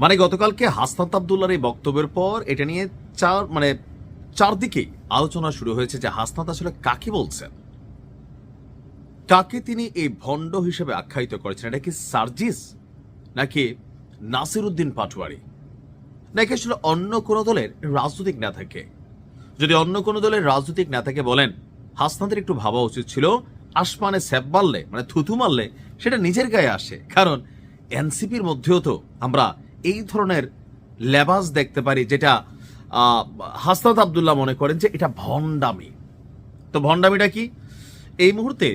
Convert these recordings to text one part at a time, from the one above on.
মানে গতকালকে হাসনাত আবদুল্লার এই বক্তব্যের পর এটা নিয়ে চার মানে চারদিকেই আলোচনা শুরু হয়েছে যে হাসনাত আসলে কাকে বলছেন? কাকে তিনি এই ভণ্ড হিসেবে আখ্যায়িত করেছেন? এটা কি সার্জিস? নাকি নাসির উদ্দিন পাটোয়ারি? নাকি আসলে অন্য কোনো দলের রাজনৈতিক নেতাকে? যদি অন্য কোনো দলের রাজনৈতিক নেতাকে বলেন, হাসনাতের একটু ভাবা উচিত ছিল, আসমানে স্যাপ মারলে মানে থুথু মারলে, সেটা নিজের গায়ে আসে। কারণ এনসিপির মধ্যেও তো আমরা এই ধরনের লেবাস দেখতে পারি যেটা হাসনাত আবদুল্লাহ মনে করেন যে এটা ভণ্ডামি। তো ভণ্ডামিটা কি? এই মুহূর্তে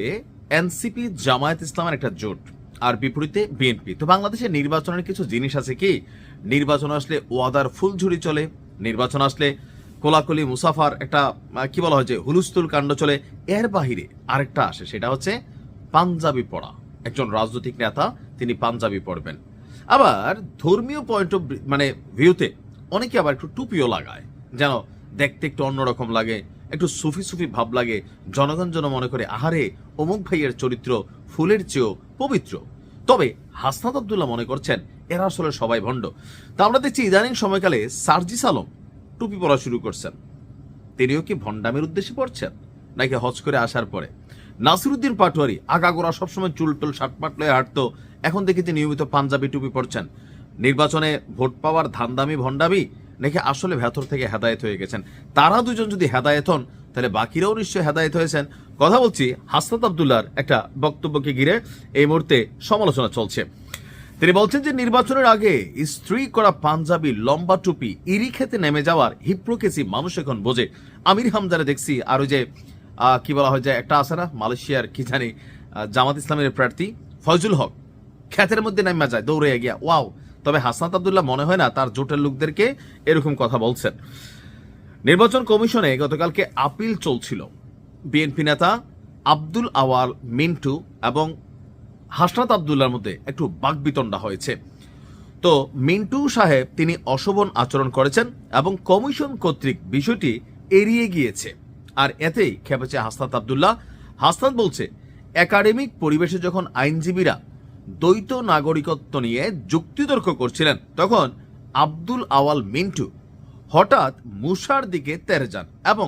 এনসিপি, জামায়াত ইসলামের একটা জোট আর বিপরীতে বিএনপি। তো বাংলাদেশের নির্বাচনের কিছু জিনিস আছে কি? নির্বাচন আসলে ওয়াদার ফুলঝুরি চলে, নির্বাচন আসলে কোলাকুলি, মুসাফার, একটা কি বলা হয় যে হুলুস্তুল কাণ্ড চলে। এর বাহিরে আরেকটা আসে, সেটা হচ্ছে পাঞ্জাবি পড়া একজন রাজনৈতিক নেতা, তিনি পাঞ্জাবি পড়বেন আবার ধর্মীয় পয়েন্ট অফ মানে ভিউতে অনেকে আবার একটু টুপিও লাগায়। যেন দেখতে একটু অন্যরকম লাগে, একটু সুফি সুফি ভাব লাগে। জনগণ যেন মনে করে, আহারে, অমুক ভাইয়ের চরিত্র ফুলের চেয়েও পবিত্র। তবে হাসনাত আবদুল্লাহ মনে করছেন, এরা আসলে সবাই ভণ্ড। তা আমরা দেখছি ইদানিং সময়কালে সার্জিস আলম টুপি পরা শুরু করছেন। তিনিও কি ভণ্ডামের উদ্দেশ্যে পড়ছেন? নাকি হজ করে আসার পরে? নাসিরুদ্দিন পাটোয়ারি আগাগোড়া সবসময় চুল টুল শার্ট লয়ে হাঁটতো। এখন দেখি তিনি নিয়মিত পাঞ্জাবি টুপি পরছেন। নির্বাচনে ভোট পাওয়ার ধান্দামি ভণ্ডামি নাকি আসলে ভেতর থেকে হেদায়েত হয়ে গেছেন? তারা দুজন যদি হেদায়েত হন, তাহলে বাকিরাও নিশ্চয়ই হেদায়েত হয়েছেন। কথা বলছি হাসনাত আবদুল্লার একটা বক্তব্যকে ঘিরে। এই মুহূর্তে সমালোচনা চলছে। তিনি বলছেন যে নির্বাচনের আগে স্ত্রী করা পাঞ্জাবি, লম্বা টুপি, ইরি খেতে নেমে যাওয়ার হিপ্রোকেসি মানুষ এখন বোঝে। আমির হামজারে দেখছি আর ওই যে কি বলা হয় যে একটা আছে না, মালয়েশিয়ার কি জানি জামাত ইসলামের প্রার্থী ফয়জুল হক। খ্যাতের মধ্যে নেমে যায় দৌড়ে গিয়া, ওয়াও। তবে হাসনাত আবদুল্লাহ মনে হয় না তার জোটের লোকদেরকে এরকম কথা বলছেন। নির্বাচন কমিশনে গতকালকে আপিল চলছিল। বিএনপি নেতা আব্দুল আওয়াল মিন্টু এবং হাসনাত আবদুল্লার মধ্যে একটু বাকবিতণ্ডা হয়েছে। তো মিন্টু সাহেব তিনি অশোভন আচরণ করেছেন এবং কমিশন কর্তৃক বিষয়টি এড়িয়ে গিয়েছে। আর এতেই খেপেছে হাসনাত আবদুল্লাহ। হাসনাত বলছে, একাডেমিক পরিবেশে যখন আইনজীবীরা দ্বৈত নাগরিকত্ব নিয়ে যুক্তিতর্ক করছিলেন, তখন আব্দুল আওয়াল মিন্টু হঠাৎ মুসার দিকে তেরে যান এবং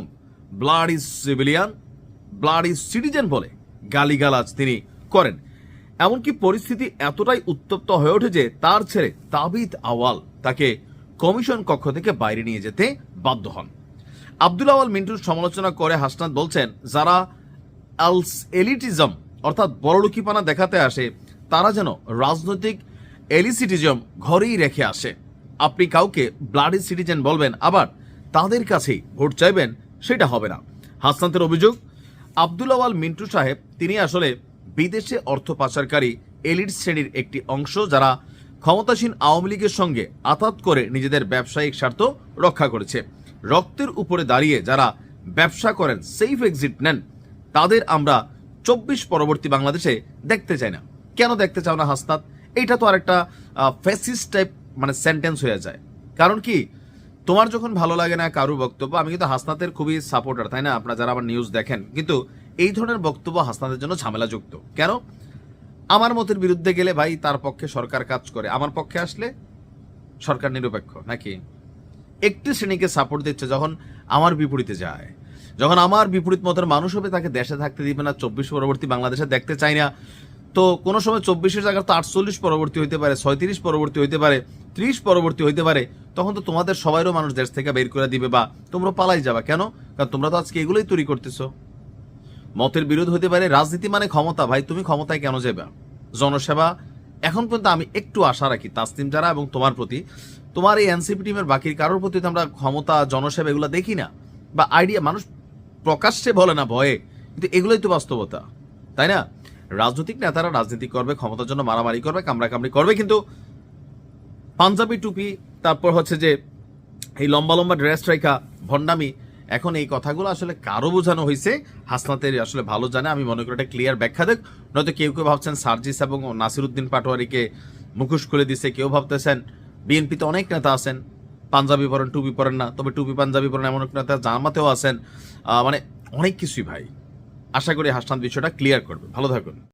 blood is civilian, blood is citizen বলে গালিগালাজ তিনি করেন। এমনকি পরিস্থিতি এতটাই উত্তপ্ত হয়ে ওঠে যে তার ছেলে তাবিদ আওয়াল তাকে কমিশন কক্ষ থেকে বাইরে নিয়ে যেতে বাধ্য হন। আব্দুল আওয়াল মিন্টুর সমালোচনা করে হাসনাত বলছেন, যারা আলস এলিটিজম অর্থাৎ বড়লুকিপানা দেখাতে আসে, তারা যেন রাজনৈতিক এলিসিটিজম ঘরেই রেখে আসে। আপনি কাউকে ব্লাডি সিটিজেন বলবেন, আবার তাদের কাছেই ভোট চাইবেন, সেটা হবে না। হাসনাতের অভিযোগ, আব্দুল আওয়াল মিন্টু সাহেব, তিনি আসলে বিদেশে অর্থ পাচারকারী, এলিট শ্রেণির একটি অংশ, যারা ক্ষমতাসীন আওয়ামী লীগের সঙ্গে আতাত করে নিজেদের ব্যবসায়িক স্বার্থ রক্ষা করেছে। রক্তের উপরে দাঁড়িয়ে যারা ব্যবসা করেন সেফ এক্সিট নেন, তাদের আমরা চব্বিশ পরবর্তী বাংলাদেশে দেখতে চাই না। কেন দেখতে চাও না হাসনাত? এইটা তো আরেকটা ফেসিস টাইপ মানে সেন্টেন্স হয়ে যায়। কারণ কি? তোমার যখন ভালো লাগে না কারও বক্তব্য, আমি কিন্তু হাসনাতের খুবই সাপোর্টার তাই না? আপনারা যারা আমার নিউজ দেখেন, কিন্তু এই ধরনের বক্তব্য হাসনাতের জন্য ঝামেলাযুক্ত। কেন? আমার মতের বিরুদ্ধে গেলে ভাই তার পক্ষে সরকার কাজ করে। আমার পক্ষে আসলে সরকার নিরপেক্ষ, নাকি? একটি শ্রেণীকে সাপোর্ট দিচ্ছে যখন আমার বিপরীতে যায়। যখন আমার বিপরীত মতের মানুষ হবে, তাকে দেশে থাকতে দিবে না, চব্বিশ পরবর্তী বাংলাদেশে দেখতে চাই না। তো কোনো সময় চব্বিশের জায়গায় তো আটচল্লিশ পরবর্তী হইতে পারে, ছয়ত্রিশ পরবর্তী হইতে পারে, ত্রিশ পরবর্তী হইতে পারে, তখন তো তোমাদের সবাইরও মানুষ দেশ থেকে বের করে দিবে বা তোমরা পালাই যাবা। কেন? কারণ তোমরা তো আজকে এগুলোই তৈরি করতেছো। মতের বিরোধ হতে পারে, রাজনীতি মানে ক্ষমতা। ভাই, তুমি ক্ষমতায় কেন যাবে জনসেবা এখন পর্যন্ত আমি একটু আশা রাখি, তাসনিম যারা এবং তোমার প্রতি, তোমার এই এনসিপি টিমের বাকির কারোর প্রতি তো আমরা ক্ষমতা, জনসেবা এগুলো দেখি না বা আইডিয়া মানুষ প্রকাশ্যে বলে না ভয়ে, কিন্তু এগুলোই তো বাস্তবতা, তাই না? রাজনৈতিক নেতারা রাজনীতি করবে, ক্ষমতার জন্য মারামারি করবে, কামড়াকামড়ি করবে, কিন্তু পাঞ্জাবি টুপি, তারপর হচ্ছে যে এই লম্বা লম্বা ড্রেস রেখা ভণ্ডামি এখন এই কথাগুলো আসলে কারও বোঝানো হয়েছে হাসনাতের আসলে ভালো জানে, আমি মনে করি এটা ক্লিয়ার ব্যাখ্যা দেখ। নয়তো কেউ কেউ ভাবছেন সার্জিস এবং নাসিরুদ্দিন পাটোয়ারিকে মুখোশ খুলে দিছে, কেউ ভাবতেছেন বিএনপিতে অনেক নেতা আছেন, পাঞ্জাবি পরেন, টুপি পরেন না, তবে টুপি, পাঞ্জাবি পরেন এমন নেতা জামাতেও আছেন। মানে অনেক কিছুই ভাই। আশা করি হাসনাত বিষয়টা ক্লিয়ার করবে। ভালো থাকুন।